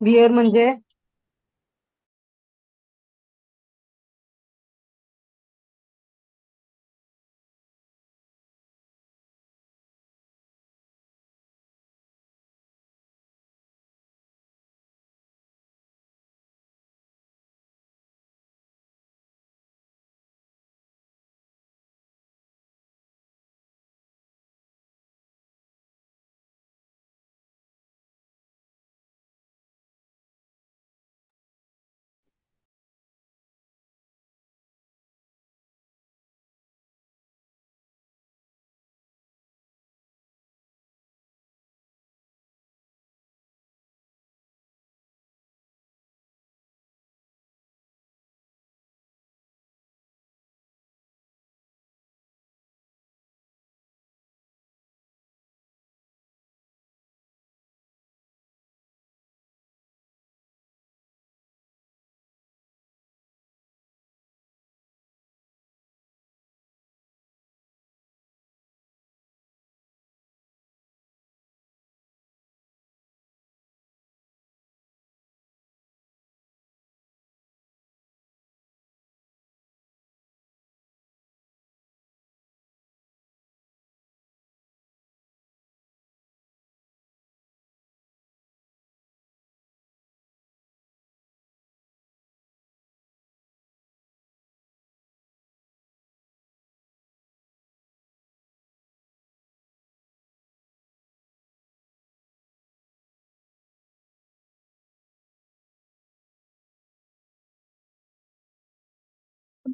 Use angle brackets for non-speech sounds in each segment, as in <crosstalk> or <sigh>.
Where म्हणजे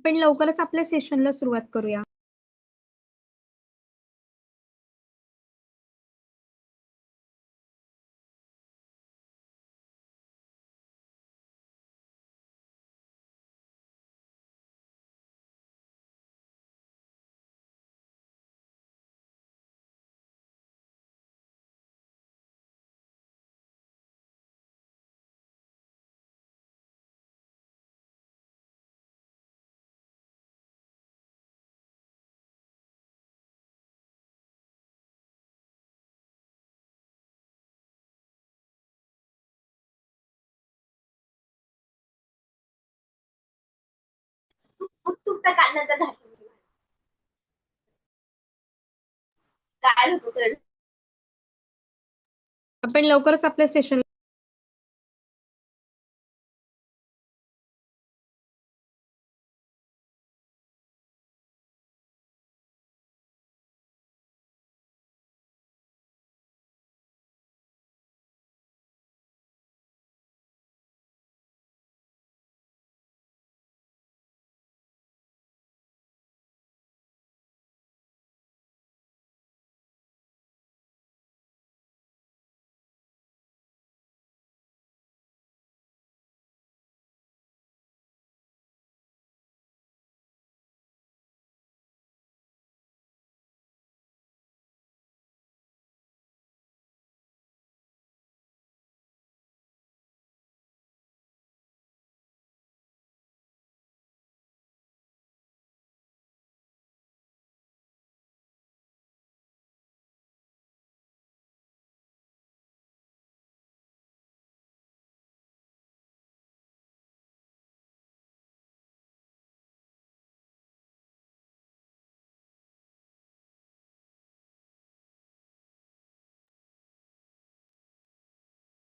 आपण लवकरच आपल्या सेशनला सुरुवात करूया. काल नंतर घासून काय होतो आपण लवकरच आपल्या स्टेशन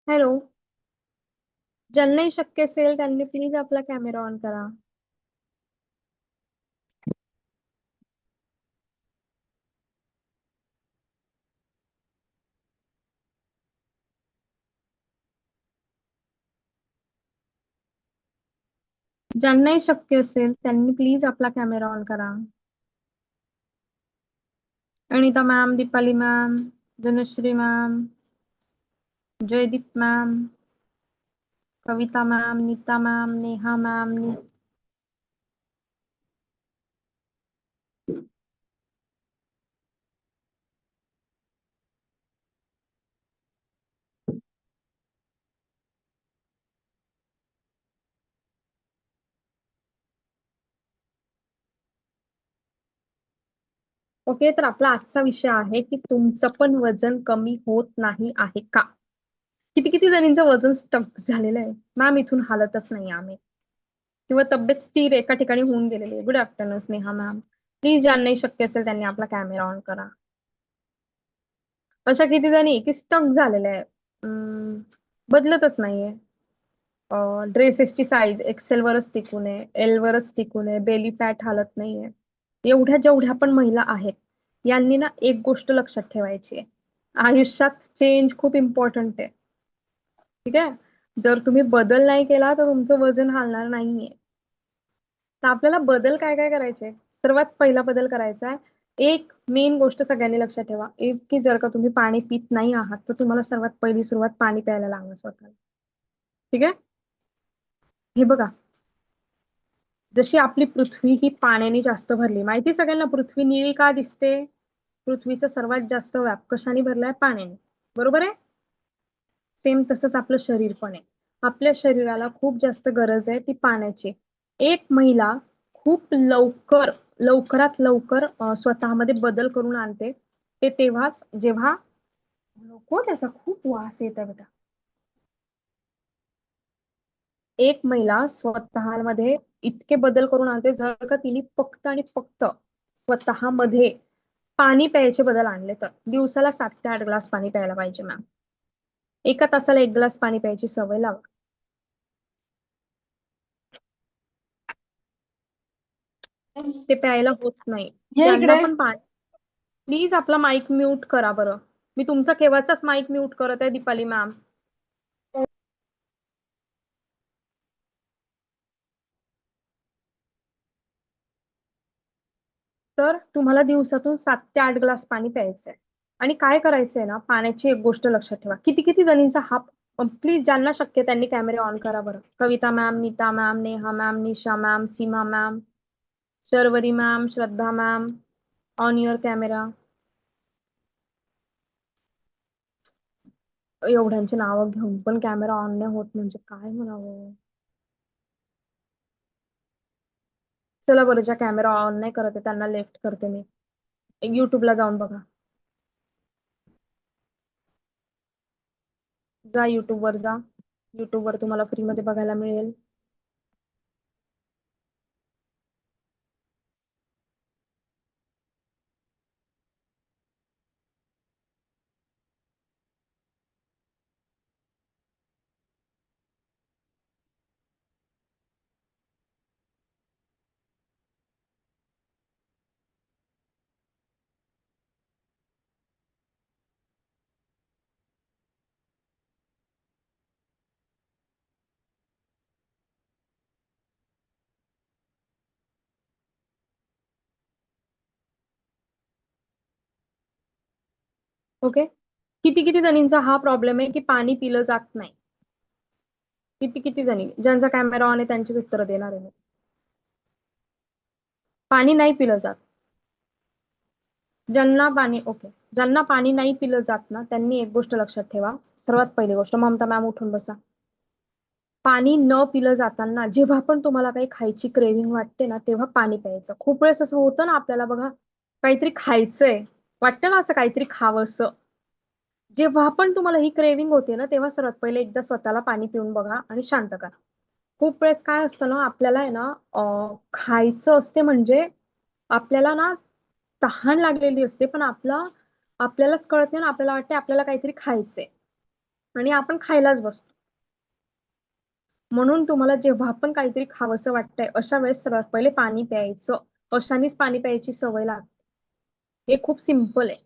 हॅलो. ज्यांनाही शक्य असेल त्यांनी प्लीज आपला कॅमेरा ऑन करा. ज्यांनाही शक्य असेल त्यांनी प्लीज आपला कॅमेरा ऑन करा. Anita ma'am Deepali ma'am Dhanashree ma'am Jaydeep ma'am Kavita ma'am Neeta ma'am Neha ma'am okay तर आपला आजचा विषय आहे की तुमचं पण वजन कमी होत नाही आहे का? किती किती जणींचं वजन स्टक झालेलं आहे? मॅम इथून हालतच नाही आम्ही. किंवा तब्येत स्थिर एका ठिकाणी होऊन गेलेली आहे. Good afternoon Sneha ma'am please ज्यांनाही शक्य असेल त्यांनी आपला कॅमेरा ऑन करा. अशा किती जणी की स्टक झालेल्या आहे. अं, बदलतच नाहीये. ड्रेसेसची साईज एक्सेल वरच टिकून आहे एल वरच टिकून आहे बेली फॅट हालत नाहीये. एवढ्या जेवढ्या पण महिला आहेत यांनी ना एक गोष्ट लक्षात ठेवायची आहे. आयुष्यात चेंज खूप इम्पॉर्टंट आहे. ठीक आहे? जर तुम्ही बदल नाही केला तर तुमचं वजन हालणार नाहीये. तर आपल्याला बदल काय काय करायचे? सर्वात पहिला बदल करायचा आहे. एक मेन गोष्ट सगळ्यांनी लक्षात ठेवा. एक की जर का तुम्ही पाणी पित नाही आहात तर तुम्हाला सर्वात पहिली सुरुवात पाणी प्यायला लागणार स्वतःला. ठीक आहे? हे बघा. जशी आपली पृथ्वी ही पाण्याने जास्त भरली माहिती सगळ्यांना पृथ्वी निळी का दिसते? पृथ्वीचा सर्वात जास्त व्याप कशाने भरलाय? पाण्याने. बरोबर आहे? सेम तसंच आपलं शरीर पण आहे. आपल्या शरीराला खूप जास्त गरज आहे ती पाण्याची. एक महिला खूप लवकर लवकरात लवकर स्वतःमध्ये बदल करून आणते. ते तेव्हाच जेव्हा नको त्याचा खूप वास येत आहे बेटा एक महिला स्वतःमध्ये इतके बदल करून आणते जर का तिने फक्त आणि फक्त स्वतःमध्ये पाणी प्यायचे बदल आणले तर. दिवसाला सात ते आठ ग्लास पाणी प्यायला पाहिजे मॅम एका तासाला एक ग्लास पाणी प्यायची सवय लावा. ते प्यायला होत नाही. पण पाणी. प्लीज आपला माईक म्यूट करा बरं. मी तुमचा केव्हाचाच माईक म्यूट करत आहे दीपाली मॅम. तर तुम्हाला दिवसातून सात ते आठ ग्लास पाणी प्यायचं आहे आणि काय करायचंय ना पाण्याची एक गोष्ट लक्षात ठेवा. किती किती जणींचा हा प्लीज ज्यांना शक्य त्यांनी कॅमेरे ऑन करा बरं. Kavita ma'am Neeta ma'am Neha ma'am Nisha ma'am Seema ma'am Sharvari ma'am Shraddha ma'am on your camera एवढ्यांची नावं घेऊन पण कॅमेरा ऑन नाही होत म्हणजे काय म्हणावं? चला बरं ज्या कॅमेरा ऑन नाही करत त्यांना लेफ्ट करते मी. युट्यूबला जाऊन बघा. जा युट्यूबवर वर जा. युट्यूबवर वर तुम्हाला फ्री मध्ये बघायला मिळेल. ओके? किती किती जणींचा हा प्रॉब्लेम आहे की पाणी पिलं जात नाही? किती किती जणी? ज्यांचा कॅमेरा ऑन आहे त्यांचीच उत्तर देणार आहे पाणी नाही पिलं जात. ज्यांना पाणी ओके. ज्यांना पाणी नाही पिलं जात ना त्यांनी एक गोष्ट लक्षात ठेवा. सर्वात पहिली गोष्ट ममता मॅम उठून बसा. पाणी न पिलं जाताना जेव्हा पण तुम्हाला काही खायची क्रेविंग वाटते ना तेव्हा पाणी प्यायचं. खूप वेळेस असं होतं ना आपल्याला बघा काहीतरी खायचंय. वाटतं ना असं काहीतरी खावंसं. जेव्हा पण तुम्हाला ही क्रेविंग होते ना तेव्हा सर्वात पहिले एकदा स्वतःला पाणी पिऊन बघा आणि शांत करा. खूप वेळेस काय असतं ना आपल्याला आहे ना खायचं असते म्हणजे आपल्याला ना तहान लागलेली असते पण आपला आपल्यालाच कळत नाही ना आपल्याला वाटते आपल्याला काहीतरी खायचंय. आणि आपण खायलाच बसतो. म्हणून तुम्हाला जेव्हा पण काहीतरी खावंसं वाटतंय अशा वेळेस सर्वात पहिले पाणी प्यायचं. अशानेच पाणी प्यायची सवय लागते. हे खूप सिंपल आहे.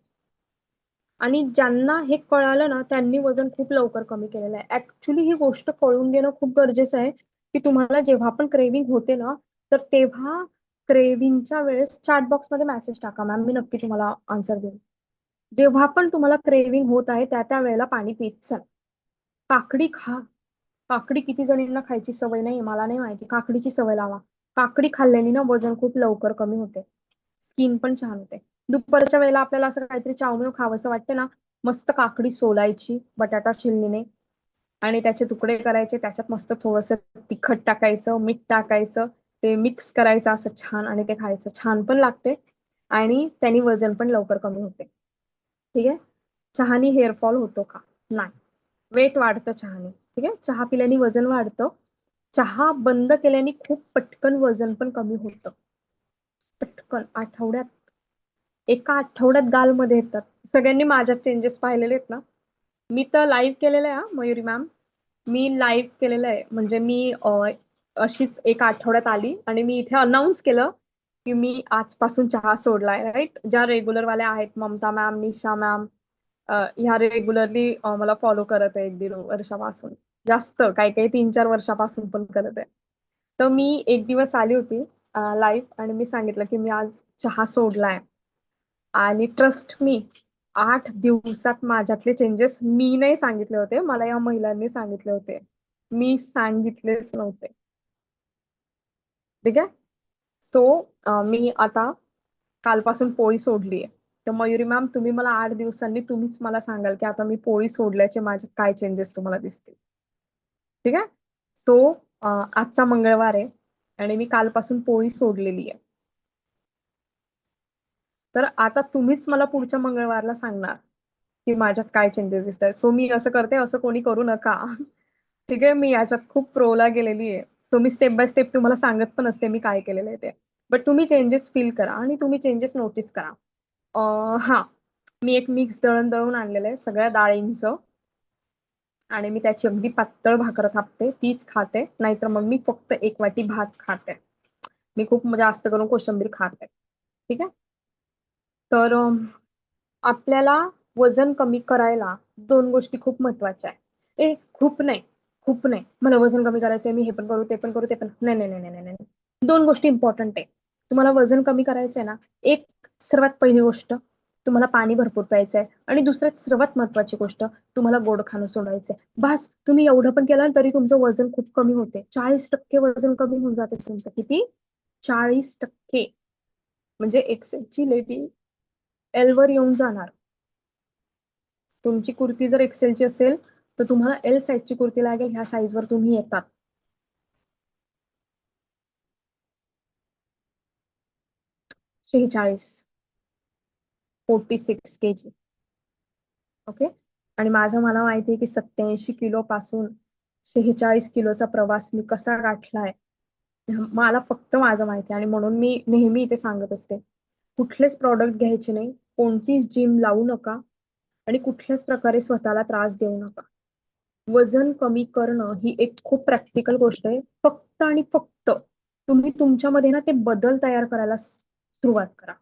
आणि ज्यांना हे कळालं ना त्यांनी वजन खूप लवकर कमी केलेलं आहे. ऍक्च्युली ही गोष्ट कळून घेणं खूप गरजेचं आहे की तुम्हाला जेव्हा पण क्रेविंग होते ना तर तेव्हा क्रेविंगच्या वेळेस चॅट बॉक्समध्ये मेसेज टाका. मॅम मी नक्की तुम्हाला आन्सर देईन. जेव्हा पण तुम्हाला क्रेविंग होत आहे त्या त्या वेळेला पाणी पित काकडी खा. काकडी किती जणींना खायची सवय नाही मला नाही माहिती. काकडीची सवय लावा. काकडी खाल्ल्याने ना वजन खूप लवकर कमी होते. स्किन पण छान होते. दुपारच्या वेळेला आपल्याला असं काहीतरी चावमेव खावंसं वाटते ना मस्त काकडी सोलायची बटाटा चिल्लीने. आणि त्याचे तुकडे करायचे त्याच्यात मस्त थोडस तिखट टाकायचं मीठ टाकायचं ते मिक्स करायचं असं छान आणि ते खायचं छान पण लागते. आणि त्यांनी वजन पण लवकर कमी होते. ठीक आहे? चहानी हेअरफॉल होतो का? नाही. वेट वाढतं चहाने. ठीक आहे? चहा पिल्याने वजन वाढतं. चहा बंद केल्याने खूप पटकन वजन पण कमी होतं. पटकन आठवड्यात एका आठवड्यात गालमध्ये येतात. सगळ्यांनी माझ्या चेंजेस पाहिलेले आहेत ना. मी तर लाईव्ह केलेलं आहे मयुरी मॅम मी लाईव्ह केलेलं आहे. म्हणजे मी अशीच एका आठवड्यात आली आणि मी इथे अनाऊन्स केलं की मी आजपासून चहा सोडलाय राईट ज्या रेग्युलरवाल्या आहेत ममता मॅम निशा मॅम ह्या रेग्युलरली मला फॉलो करत आहे एक दीड वर्षापासून. जास्त काही काही तीन चार वर्षापासून पण करत आहे. तर मी एक दिवस आली होती लाईव्ह आणि मी सांगितलं की मी आज चहा सोडलाय आणि ट्रस्ट मी आठ दिवसात माझ्यातले चेंजेस मी नाही सांगितले होते मला या महिलांनी सांगितले होते. मी सांगितलेच नव्हते. ठीक आहे? सो मी आता कालपासून पोळी सोडली आहे तर मयुरी मॅम तुम्ही मला आठ दिवसांनी तुम्हीच मला सांगाल की आता मी पोळी सोडल्याचे माझ्यात काय चेंजेस तुम्हाला दिसतील. ठीक आहे? सो आजचा मंगळवार आहे आणि मी कालपासून पोळी सोडलेली आहे तर आता तुम्हीच मला पुढच्या मंगळवारला सांगणार की माझ्यात काय चेंजेस दिसत आहेत सो मी असं करते असं कोणी करू नका. ठीक आहे? मी याच्यात खूप प्रोला गेलेली आहे. सो मी स्टेप बाय स्टेप तुम्हाला सांगत पण असते मी काय केलेलं आहे ते. बट तुम्ही चेंजेस फील करा आणि तुम्ही चेंजेस नोटीस करा. हा. मी एक मिक्स दळण दळून आणलेलं आहे सगळ्या डाळींचं. आणि मी त्याची अगदी पातळ भाकर थापते तीच खाते. नाहीतर मग मी फक्त एक वाटी भात खाते. मी खूप जास्त करून कोशिंबीर खाते. ठीक आहे? तर आपल्याला वजन कमी करायला दोन गोष्टी खूप महत्त्वाच्या आहे ए खूप नाही खूप नाही. मला वजन कमी करायचंय मी हे पण करू ते पण करू ते पण नाही नाही नाही नाही नाही. नाही दोन गोष्टी इम्पॉर्टंट आहे. तुम्हाला वजन कमी करायचंय ना एक सर्वात पहिली गोष्ट तुम्हाला पाणी भरपूर प्यायचंय आणि दुसऱ्यात सर्वात महत्वाची गोष्ट तुम्हाला गोड खाणं सोडायचंय. बस तुम्ही एवढं पण केलं तरी तुमचं वजन खूप कमी होते. चाळीस टक्के वजन कमी होऊन जाते तुमचं किती? चाळीस टक्के. म्हणजे एक्सेलची लेडी एल वर येऊन जाणार. तुमची कुर्ती जर एक्सेलची असेल तर तुम्हाला एल साईजची कुर्ती लागेल. ह्या साईजवर तुम्ही येतात. शेहेचाळीस. Forty six K G. Okay? आणि माझं मला माहिती आहे की सत्याऐंशी किलो पासून शेहेचाळीस किलोचा प्रवास मी कसा गाठलाय मला फक्त माझं माहिती आहे. आणि म्हणून मी नेहमी इथे सांगत असते कुठलेच प्रॉडक्ट घ्यायचे नाही. कोणतीच जिम लावू नका आणि कुठल्याच प्रकारे स्वतःला त्रास देऊ नका. वजन कमी करणं ही एक खूप प्रॅक्टिकल गोष्ट आहे. फक्त आणि फक्त तुम्ही तुमच्यामध्ये ना ते बदल तयार करायला सुरुवात करा.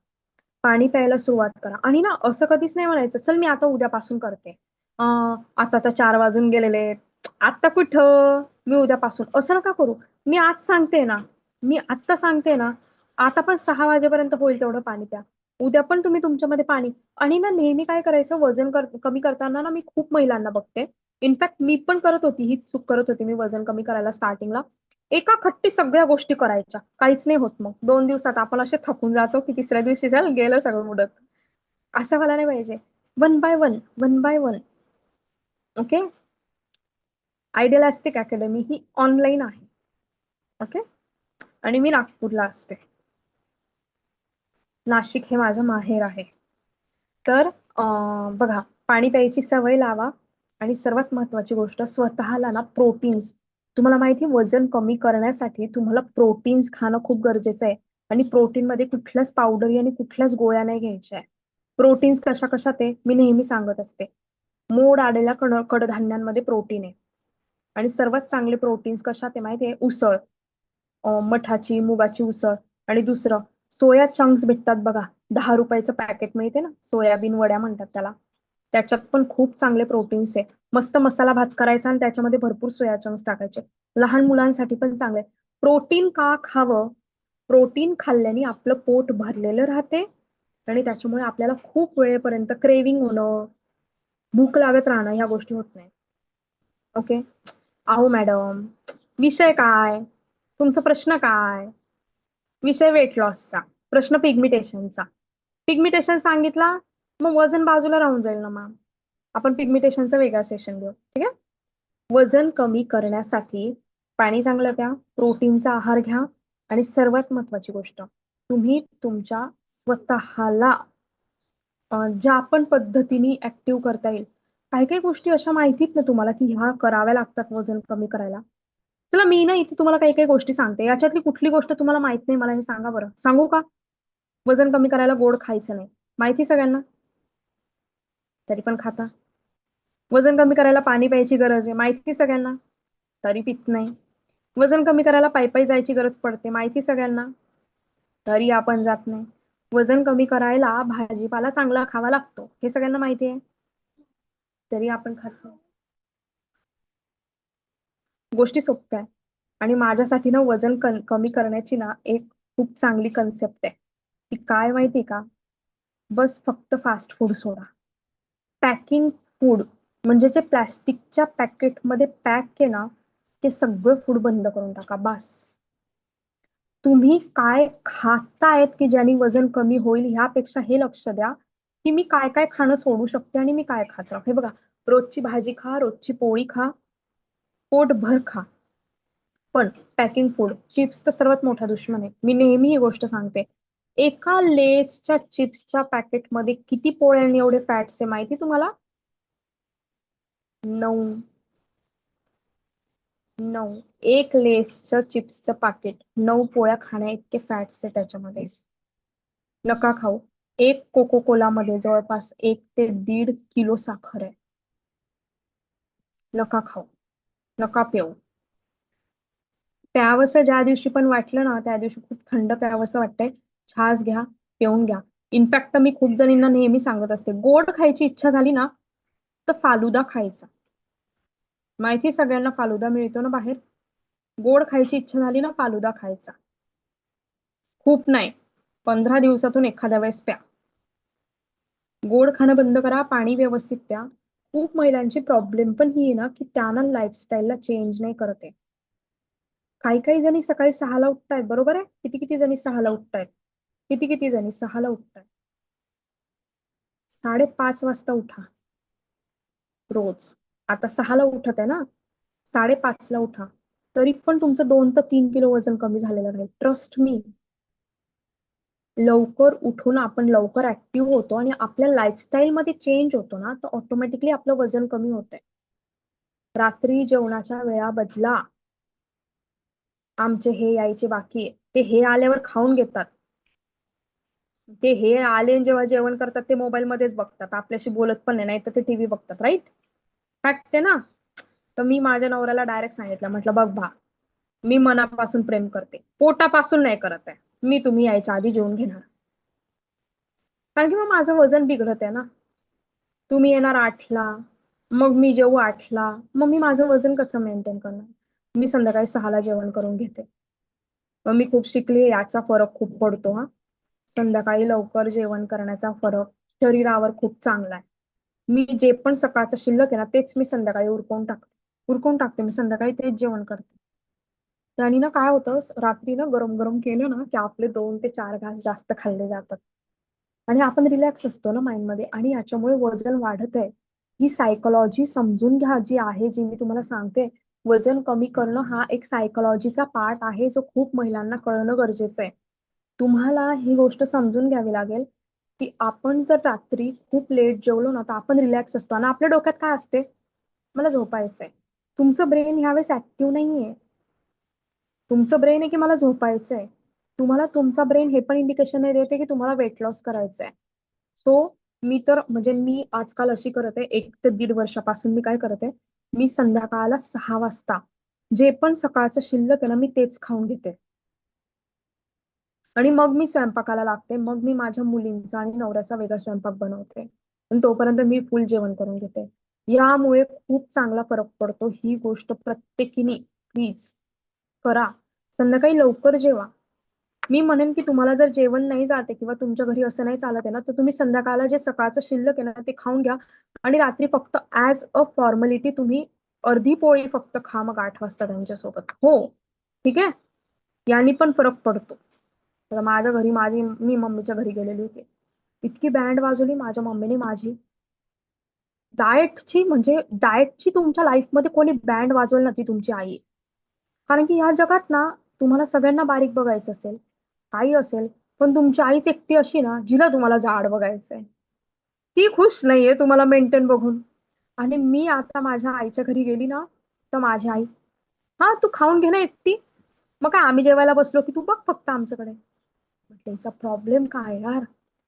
पाणी प्यायला सुरुवात करा. आणि ना असं कधीच नाही म्हणायचं चल मी आता उद्यापासून करते. आता तर चार वाजून गेलेले आता कुठं? मी उद्यापासून. असं नका करू. मी आज सांगते ना मी आत्ता सांगते ना आता पण सहा वाजेपर्यंत होईल तेवढं पाणी प्या. उद्या पण तुम्ही तुमच्यामध्ये पाणी. आणि ना नेहमी काय करायचं वजन कर कमी करताना ना मी खूप महिलांना बघते. इनफॅक्ट मी पण करत होती ही चूक करत होती मी वजन कमी करायला स्टार्टिंगला एका खट्टी सगळ्या गोष्टी करायच्या. काहीच नाही होत मग. दोन दिवसात आपण असे थकून जातो की तिसऱ्या दिवशी झालं गेलं सगळं उडत असं मला नाही पाहिजे. One by one one by one okay idealistic academy he online आहे. ओके आणि मी नागपूरला असते. नाशिक हे माझं माहेर आहे. तर बघा पाणी प्यायची सवय लावा आणि सर्वात महत्वाची गोष्ट स्वतःला ना प्रोटीन्स तुम्हाला माहिती वजन कमी करण्यासाठी तुम्हाला प्रोटीन्स खाणं खूप गरजेचं आहे. आणि प्रोटीन मध्ये कुठल्याच पावडरी आणि कुठल्याच गोळ्या नाही घ्यायच्या आहे. प्रोटीन्स कशा कशा ते मी नेहमी सांगत असते. मोड आलेल्या कड कडधान्यांमध्ये प्रोटीन आहे. आणि सर्वात चांगले प्रोटीन्स कशा ते माहिती आहे? उसळ. मठाची मुगाची उसळ. आणि दुसरं सोया चंक्स भेटतात बघा. दहा रुपयाचं पॅकेट मिळते ना. सोयाबीन वड्या म्हणतात त्याला. त्याच्यात पण खूप चांगले प्रोटीन्स आहे. मस्त मसाला भात करायचा आणि त्याच्यामध्ये भरपूर सोया चंक्स टाकायचे. लहान मुलांसाठी पण चांगले प्रोटीन का खावं? प्रोटीन खाल्ल्याने आपलं पोट भरलेलं राहते आणि त्याच्यामुळे आपल्याला खूप वेळेपर्यंत क्रेविंग होणं भूक लागत राहणं ह्या गोष्टी होत नाही. ओके आहो मॅडम विषय काय? तुमचा प्रश्न काय? विषय वेट लॉसचा प्रश्न पिग्मिटेशनचा पिगमिटेशन सांगितला मग वजन बाजूला राहून जाईल ना मॅम आपण पिग्मिटेशनचा वेगळा सेशन घेऊ. ठीक आहे? वजन कमी करण्यासाठी पाणी चांगलं प्या प्रोटीनचा आहार घ्या आणि सर्वात महत्वाची गोष्ट तुम्ही तुमच्या स्वतःला ज्या पण पद्धतीने ऍक्टिव्ह करता येईल काही काही गोष्टी अशा माहितीत ना तुम्हाला की ह्या कराव्या लागतात वजन कमी करायला. चला मी ना इथे तुम्हाला काही काही गोष्टी सांगते. याच्यातली कुठली गोष्ट तुम्हाला माहीत नाही मला हे सांगा बरं. सांगू का? वजन कमी करायला गोड खायचं नाही. माहिती सगळ्यांना? तरी पण खाता. वजन कमी करायला पाणी प्यायची गरज आहे. माहिती सगळ्यांना? तरी पित नाही. वजन कमी करायला पायी पायी जायची गरज पडते. माहिती सगळ्यांना? तरी आपण जात नाही. वजन कमी करायला भाजीपाला चांगला खावा लागतो. हे सगळ्यांना माहिती आहे? तरी आपण खातो. गोष्टी सोप्या आहे आणि माझ्यासाठी ना वजन कन- कमी करण्याची ना एक खूप चांगली कन्सेप्ट आहे. ती काय माहिती का? बस फक्त fast food soda. Packing food म्हणजे जे प्लॅस्टिकच्या पॅकेटमध्ये पॅक आहे ना ते सगळं फूड बंद करून टाका बस. तुम्ही काय खातायत की ज्याने वजन कमी होईल ह्यापेक्षा हे लक्ष द्या की मी काय काय खाणं सोडू शकते आणि मी काय खात राहू. हे बघा रोजची भाजी खा रोजची पोळी खा पोटभर खा. पण पॅकिंग फूड चिप्स तर सर्वात मोठा दुश्मन आहे. मी नेहमी ही गोष्ट सांगते. एका लेसच्या चिप्सच्या पॅकेटमध्ये किती पोळ्यांनी एवढे फॅट्स आहे माहिती तुम्हाला? नऊ. नऊ. एक लेसचं चिप्सचं पाकिट नऊ पोळ्या खाण्या इतके फॅट्स आहे त्याच्यामध्ये. नका खाऊ. एक कोको कोला मध्ये जवळपास एक ते दीड किलो साखर आहे. नका खाऊ. नका पिऊ. प्यावंसं ज्या दिवशी पण वाटलं ना त्या दिवशी खूप थंड प्यावंसं वाटतंय. छास घ्या पिऊन घ्या. इनफॅक्ट मी खूप जणींना नेहमी सांगत असते गोड खायची इच्छा झाली ना तर फालुदा खायचा. माहिती सगळ्यांना फालुदा मिळतो ना बाहेर? गोड खायची इच्छा झाली ना फालुदा खायचा. खूप नाही पंधरा दिवसातून एखाद्या वेळेस प्या. गोड खाणं बंद करा पाणी व्यवस्थित प्या. खूप महिलांची प्रॉब्लेम पण ही आहे ना की त्यांना लाईफस्टाईलला चेंज नाही करत आहे. काही काही जणी सकाळी सहाला उठतायत बरोबर आहे? किती किती जणी सहाला उठतायत? किती किती जणी सहाला उठतायत? साडेपाच वाजता उठा. रोज. आता सहाला उठत आहे ना? साडेपाचला उठा. तरी पण तुमचं दोन ते तीन किलो वजन कमी झालेलं राहील. ट्रस्ट मी लवकर उठून आपण लवकर ऍक्टिव्ह होतो आणि आपल्या लाईफस्टाईलमध्ये चेंज होतो ना तर ऑटोमॅटिकली आपलं वजन कमी होतंय. रात्री जेवणाच्या वेळा बदला आमचे हे यायचे बाकी आहे. ते हे आल्यावर खाऊन घेतात. ते हे आले जेव्हा जेवण करतात ते मोबाईल मध्येच बघतात. आपल्याशी बोलत पण नाही तर ते टीव्ही बघतात राईट फॅक्ट आहे ना? तर मी माझ्या नवऱ्याला डायरेक्ट सांगितलं. म्हटलं बघ भा मी मनापासून प्रेम करते. पोटापासून नाही करत आहे. मी तुम्ही यायच्या आधी जेवून घेणार. कारण की मग माझं वजन बिघडत आहे ना. तुम्ही येणार आठला मग मी जेवू आठला मग मी माझं वजन कसं मेंटेन करणार? मी संध्याकाळी सहाला जेवण करून घेते. मग मी खूप शिकली याचा फरक खूप पडतो हा. संध्याकाळी लवकर जेवण करण्याचा फरक शरीरावर खूप चांगला आहे. मी जे पण सकाळचं शिल्लक आहे ना तेच मी संध्याकाळी उरकवून टाकते. उरकवून टाकते मी संध्याकाळी तेच जेवण करते. त्यांनी ना काय होतं? रात्री ना गरम गरम केलं ना की आपले दोन ते चार घास जास्त खाल्ले जातात. आणि आपण रिलॅक्स असतो ना माइंडमध्ये आणि याच्यामुळे वजन वाढत आहे. ही सायकोलॉजी समजून घ्या जी आहे जी मी तुम्हाला सांगते. वजन कमी करणं हा एक सायकोलॉजीचा पार्ट आहे जो खूप महिलांना कळणं गरजेचं आहे. तुम्हाला ही गोष्ट समजून घ्यावी लागेल की आपण जर रात्री खूप लेट जेवलो ना तर आपण रिलॅक्स असतो. आणि आपल्या डोक्यात काय असते? मला झोपायचंय. तुमचं ब्रेन ह्यावेळेस ऍक्टिव्ह नाहीये. तुमचं ब्रेन आहे की मला झोपायचंय? तुम्हाला तुमचा ब्रेन हे पण इंडिकेशन नाही देते की तुम्हाला वेट लॉस करायचंय. सो मी तर म्हणजे मी आजकाल अशी करत आहे एक ते दीड वर्षापासून मी काय करते मी संध्याकाळला सहा वाजता जे पण सकाळचं शिल्लक आहे ना मी तेच खाऊन घेते. आणि मग मी स्वयंपाकाला लागते मग मी माझ्या मुलींचा आणि नवऱ्याचा वेगळा स्वयंपाक बनवते. आणि तोपर्यंत मी फुल जेवण करून घेते. यामुळे खूप चांगला फरक पडतो ही गोष्ट प्रत्येकीने प्लीज करा. संध्याकाळी लवकर जेवा. मी म्हणेन की तुम्हाला जर जेवण नाही जाते किंवा तुमच्या घरी असं नाही चालत आहे ना तर तुम्ही संध्याकाळला जे सकाळचं शिल्लक आहे ना ते खाऊन घ्या. आणि रात्री फक्त ऍज अ फॉर्मॅलिटी तुम्ही अर्धी पोळी फक्त खा मग आठ वाजता त्यांच्यासोबत. हो. ठीक आहे? यांनी पण फरक पडतो. माझ्या घरी माझी मी मम्मीच्या घरी गेलेली होती. इतकी बँड वाजवली माझ्या मम्मीने माझी. डाएटची म्हणजे डाएटची तुमच्या लाईफमध्ये कोणी बँड वाजवली ना ती तुमची आई. कारण की या जगात ना तुम्हाला सगळ्यांना बारीक बघायचं असेल आई असेल पण तुमची आईच एकटी अशी ना जिला तुम्हाला जाड बघायचंय. ती खुश नाहीये तुम्हाला मेंटेन बघून. आणि मी आता माझ्या आईच्या घरी गेली ना तर माझी आई हा तू खाऊन घे ना एकटी. मग काय आम्ही जेवायला बसलो की तू बघ फक्त आमच्याकडे. म्हटलं प्रॉब्लेम काय यार?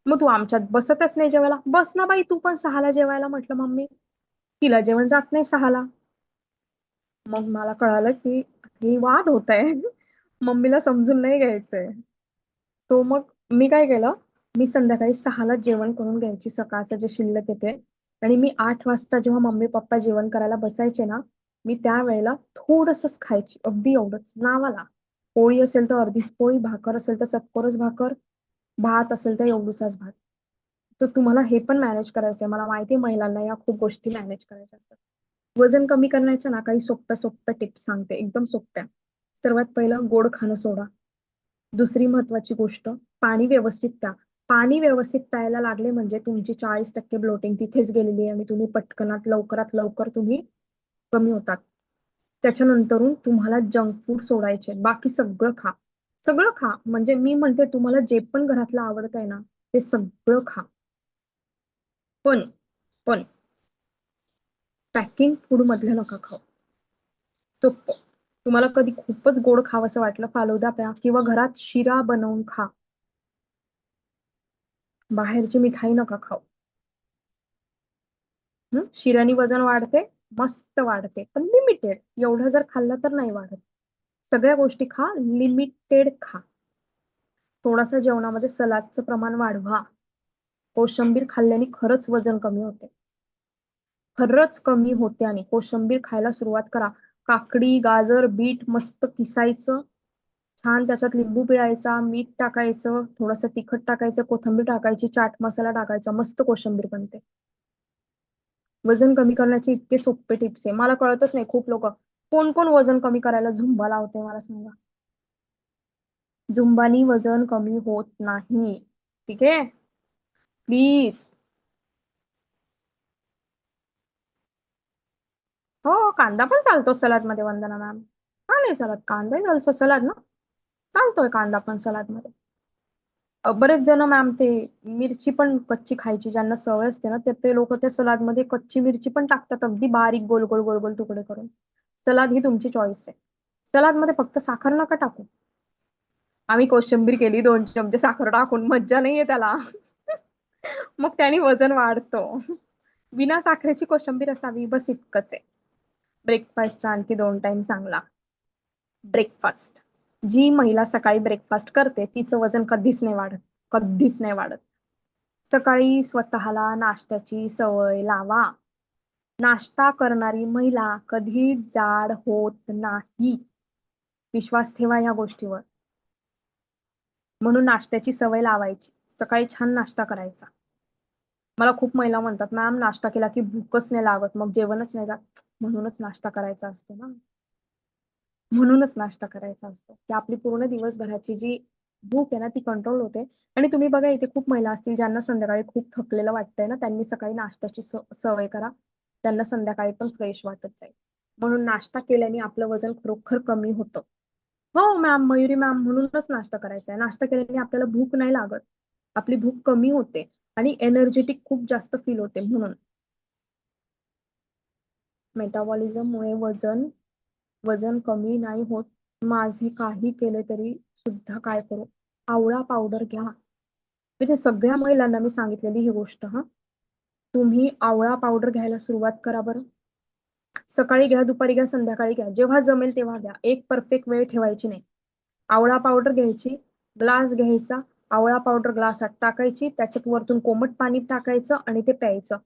मग तू आमच्यात बसतच नाही जेवायला. बस ना बाई तू पण सहाला जेवायला म्हटलं मम्मी. तिला जेवण जात नाही सहाला. मग मला कळालं की वाद होत आहे. मम्मीला समजून नाही घ्यायचंय. तो मग मी काय केलं? मी संध्याकाळी सहाला जेवण करून घ्यायची. सकाळचं जे शिल्लक येते आणि मी आठ वाजता जेव्हा मम्मी पप्पा जेवण करायला बसायचे ना मी त्यावेळेला थोडसच खायची. अगदी एवढंच. नावाला. पोळी असेल तर अर्धीच पोळी भाकर असेल तर सत्कोरच भाकर भात असेल तर एवढूसाच भात. तर तुम्हाला हे पण मॅनेज करायचंय. मला माहिती आहे महिलांना या खूप गोष्टी मॅनेज करायच्या असतात. वजन कमी करण्याच्या ना काही सोप्या सोप्या टिप्स सांगते. एकदम सोप्या. सर्वात पहिलं गोड खाणं सोडा. दुसरी महत्वाची गोष्ट पाणी व्यवस्थित प्या. पाणी व्यवस्थित प्यायला लागले म्हणजे तुमची चाळीस टक्के ब्लोटिंग तिथेच गेलेली आहे आणि तुम्ही पटकनात लवकरात लवकर तुम्ही कमी होतात. त्याच्यानंतरून तुम्हाला जंक फूड सोडायचे. बाकी सगळं खा. सगळं खा. म्हणजे मी म्हणते तुम्हाला जे पण घरातलं आवडत आहे ना ते सगळं खा. पण पण पॅकिंग फूड मधलं नका खाऊ. सोपं तुम्हाला कधी खूपच गोड खावंसं वाटलं फालोदा प्या किंवा घरात शिरा बनवून खा. बाहेरची मिठाई नका खाऊ. शिरानी वजन वाढते मस्त वाढते पण लिमिटेड एवढं जर खाल्लं तर नाही वाढत. सगळ्या गोष्टी खा लिमिटेड खा. थोडासा जेवणामध्ये सलादचं प्रमाण वाढवा. कोशंबीर खाल्ल्याने खरंच वजन कमी होते. खरंच कमी होते आणि कोशिंबीर खायला सुरुवात करा. काकडी गाजर बीट मस्त किसायचं. छान त्याच्यात लिंबू पिळायचा मीठ टाकायचं थोडंसं तिखट टाकायचं कोथिंबीर टाकायची चाट मसाला टाकायचा मस्त कोशिंबीर बनते. वजन कमी करण्याचे इतके सोपे टिप्स आहे. मला कळतच नाही खूप लोक. कोण कोण वजन कमी करायला झुंबा लावते मला सांगा. झुंबानी वजन कमी होत नाही. ठीक आहे? प्लीज. हो कांदा पण चालतो सलादमध्ये वंदना मॅम. हा नाही चालत कांदा चालतो सलाद ना. चालतोय कांदा पण सलादमध्ये बरेच जण मॅम ते मिरची पण कच्ची खायची ज्यांना सवय असते ना ते ते लोक त्या सलादमध्ये कच्ची मिरची पण टाकतात अगदी बारीक गोल गोल गोल गोल तुकडे करून. सलाद ही तुमची चॉईस आहे. सलादमध्ये फक्त साखर नका टाकू. आम्ही कोशिंबीर केली दोन चमचे साखर टाकून मज्जा नाहीये त्याला. <laughs> मग त्याने वजन वाढतो. बिना साखरेची कोशिंबीर असावी बस इतकंच आहे. ब्रेकफास्टचा आणखी दोन टाइम चांगला. ब्रेकफास्ट जी महिला सकाळी ब्रेकफास्ट करते तिचं वजन कधीच नाही वाढत कधीच नाही वाढत. सकाळी स्वतःला नाश्त्याची सवय लावा. नाश्ता करणारी महिला कधी जाड होत नाही. विश्वास ठेवा या गोष्टीवर. म्हणून नाश्त्याची सवय लावायची. सकाळी छान नाश्ता करायचा. मला खूप महिला म्हणतात मॅम नाश्ता केला की भूकच नाही लागत मग जेवणच नाही जात. म्हणूनच नाश्ता करायचा असतो ना. म्हणूनच नाश्ता करायचा असतो. की आपली पूर्ण दिवसभराची जी भूक आहे ना ती कंट्रोल होते. आणि तुम्ही बघा इथे खूप महिला असतील ज्यांना संध्याकाळी खूप थकलेलं वाटतंय ना त्यांनी सकाळी नाश्त्याची सवय करा. त्यांना संध्याकाळी पण फ्रेश वाटत जाईल. म्हणून नाश्ता केल्याने आपलं वजन खरोखर कमी होतं. हो मॅम मयुरी मॅम म्हणूनच नाश्ता करायचा आहे. नाश्ता केल्याने आपल्याला भूक नाही लागत. आपली भूक कमी होते. आणि एनर्जेटिक खूप जास्त फील होते म्हणून. मेटाबॉलिझममुळे वजन वजन कमी नाही होत. माझे काही केले तरी सुद्धा काय करू? आवळा पावडर घ्या. मी ते सगळ्या महिलांना मी सांगितलेली ही गोष्ट हा. तुम्ही आवळा पावडर घ्यायला सुरुवात करा बरं. सकाळी घ्या दुपारी घ्या संध्याकाळी घ्या. जेव्हा जमेल तेव्हा घ्या. एक परफेक्ट वेळ ठेवायची नाही. आवळा पावडर घ्यायची ग्लास घ्यायचा आवळा पावडर ग्लासात टाकायची त्याच्यात वरतून कोमट पाणी टाकायचं आणि ते प्यायचं.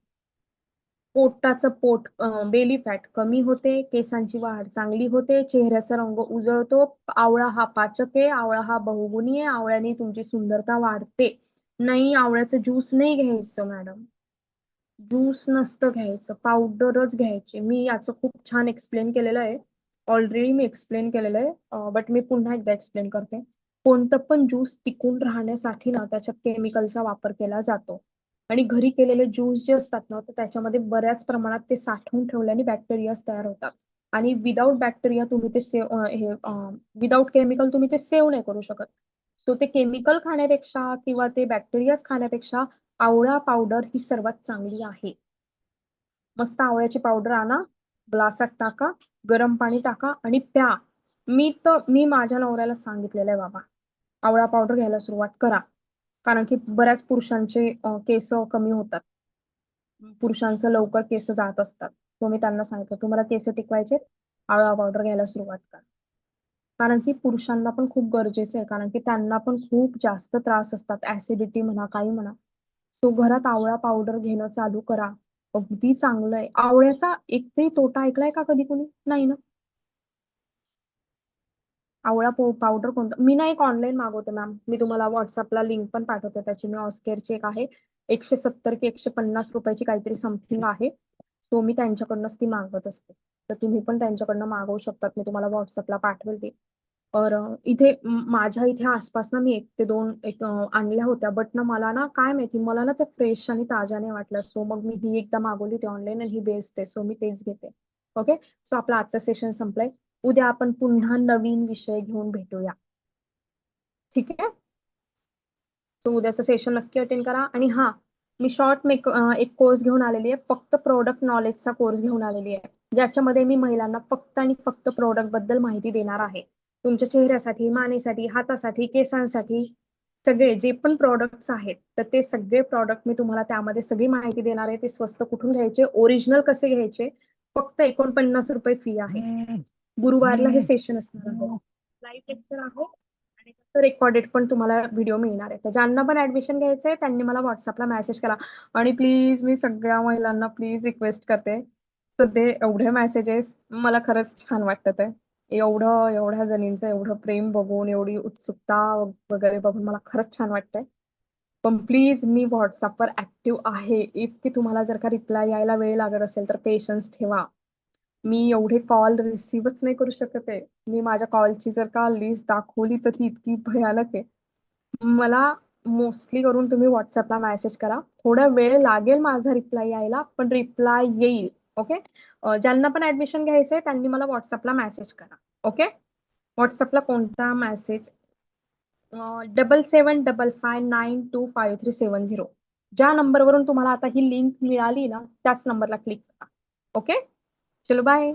पोटाचं पोट बेली फॅट कमी होते केसांची वाढ चांगली होते चेहऱ्याचा रंग उजळतो आवळा हा पाचक आहे आवळा हा बहुगुणी आहे आवळ्याने तुमची सुंदरता वाढते. नाही आवळ्याचं ज्यूस नाही घ्यायचं मॅडम ज्यूस नसतं घ्यायचं पावडरच घ्यायची. मी याचं खूप छान एक्सप्लेन केलेलं आहे. ऑलरेडी मी एक्सप्लेन केलेलं आहे बट मी पुन्हा एकदा एक्सप्लेन करते. कोणतं पण ज्यूस टिकून राहण्यासाठी ना त्याच्यात केमिकलचा वापर केला जातो. आणि घरी केलेले ज्यूस जे असतात ना तर त्याच्यामध्ये बऱ्याच प्रमाणात ते साठवून ठेवल्याने बॅक्टेरियाज तयार होतात. आणि विदाऊट बॅक्टेरिया तुम्ही ते सेव हे विदाऊट केमिकल तुम्ही ते सेव्ह नाही करू शकत. सो ते केमिकल खाण्यापेक्षा किंवा ते बॅक्टेरियाज खाण्यापेक्षा आवळा पावडर ही सर्वात चांगली आहे. मस्त आवळ्याची पावडर आणा ग्लासात टाका गरम पाणी टाका आणि प्या. मी तर मी माझ्या नवऱ्याला सांगितलेलं आहे बाबा आवळा पावडर घ्यायला सुरुवात करा. कारण की बऱ्याच पुरुषांचे केस कमी होतात. पुरुषांचं लवकर केस जात असतात. तो मी त्यांना सांगितलं तुम्हाला केस टिकवायचे आवळा पावडर घ्यायला सुरुवात करा. कारण की पुरुषांना पण खूप गरजेचं आहे. कारण की त्यांना पण खूप जास्त त्रास असतात. ऍसिडिटी म्हणा काही म्हणा. तो घरात आवळा पावडर घेणं चालू करा. अगदी चांगलं आहे. आवळ्याचा एक तरी तोटा ऐकलाय का कधी कुणी? नाही ना? आवळा पावडर कोणतं? मी ना एक ऑनलाईन मागवते मॅम मी तुम्हाला व्हॉट्सअपला लिंक पण पाठवते. त्याची मी ऑस्केअरची एक आहे. एकशे सत्तर की एकशे पन्नास रुपयाची काहीतरी समथिंग आहे. सो मी त्यांच्याकडनंच ती मागवत असते. तर तुम्ही पण त्यांच्याकडनं मागवू शकतात. मी तुम्हाला व्हॉट्सअपला पाठवेल ते. और इथे माझ्या इथे आसपास ना मी एक ते दोन एक आणल्या होत्या. बट ना मला ना काय माहिती? मला ना ते फ्रेश आणि ताज्या नाही वाटल्या. सो मग मी ही एकदा मागवली होती ऑनलाईन आणि ही बेस्ट आहे. सो मी तेच घेते. ओके सो आपलं आजचा सेशन संपलाय. उद्या आपण पुन्हा नवीन विषय घेऊन भेटूया. ठीक आहे? सो उद्याचं सेशन नक्की अटेंड करा. आणि हा मी शॉर्ट मेक एक कोर्स घेऊन आलेली आहे. फक्त प्रोडक्ट नॉलेजचा कोर्स घेऊन आलेली आहे. ज्याच्यामध्ये मी महिलांना फक्त आणि फक्त प्रोडक्टबद्दल माहिती देणार आहे. तुमच्या चेहऱ्यासाठी मानेसाठी हातासाठी केसांसाठी सगळे जे पण प्रॉडक्ट्स आहेत तर ते सगळे प्रॉडक्ट मी तुम्हाला त्यामध्ये सगळी माहिती देणार आहे. ते स्वस्त कुठून घ्यायचे? ओरिजिनल कसे घ्यायचे? फक्त एकोणपन्नास रुपये फी आहे. गुरुवारला हे सेशन असणार आहे. लाईव्ह लेक्चर आहे आणि रेकॉर्डेड पण तुम्हाला व्हिडिओ मिळणार आहे. तर ज्यांना पण ऍडमिशन घ्यायचं आहे त्यांनी मला व्हॉट्सअपला मेसेज करा. आणि प्लीज मी सगळ्या महिलांना प्लीज रिक्वेस्ट करते. सध्या एवढे मेसेजेस मला खरंच छान वाटत आहे एवढं एवढ्या जणींचं एवढं प्रेम बघून एवढी उत्सुकता वगैरे बघून मला खरंच छान वाटतंय. पण प्लीज मी व्हॉट्सअपवर ऍक्टिव्ह आहे. इतकी तुम्हाला जर का रिप्लाय यायला वेळ लागत असेल तर पेशन्स ठेवा. मी एवढे कॉल रिसीव्हच नाही करू शकत आहे. मी माझ्या कॉलची जर का लिस्ट दाखवली तर ती इतकी भयानक आहे. मला मोस्टली करून तुम्ही व्हॉट्सअपला मेसेज करा. थोडा वेळ लागेल माझा रिप्लाय यायला पण रिप्लाय येईल ओके ज्यांना पण ऍडमिशन घ्यायचंय त्यांनी मला व्हॉट्सअपला मेसेज करा ओके व्हॉट्सअपला कोणता message double seven double five nine two five three seven zero ज्या नंबरवरून तुम्हाला आता ही लिंक मिळाली ना त्याच नंबरला क्लिक करा ओके चलो बाय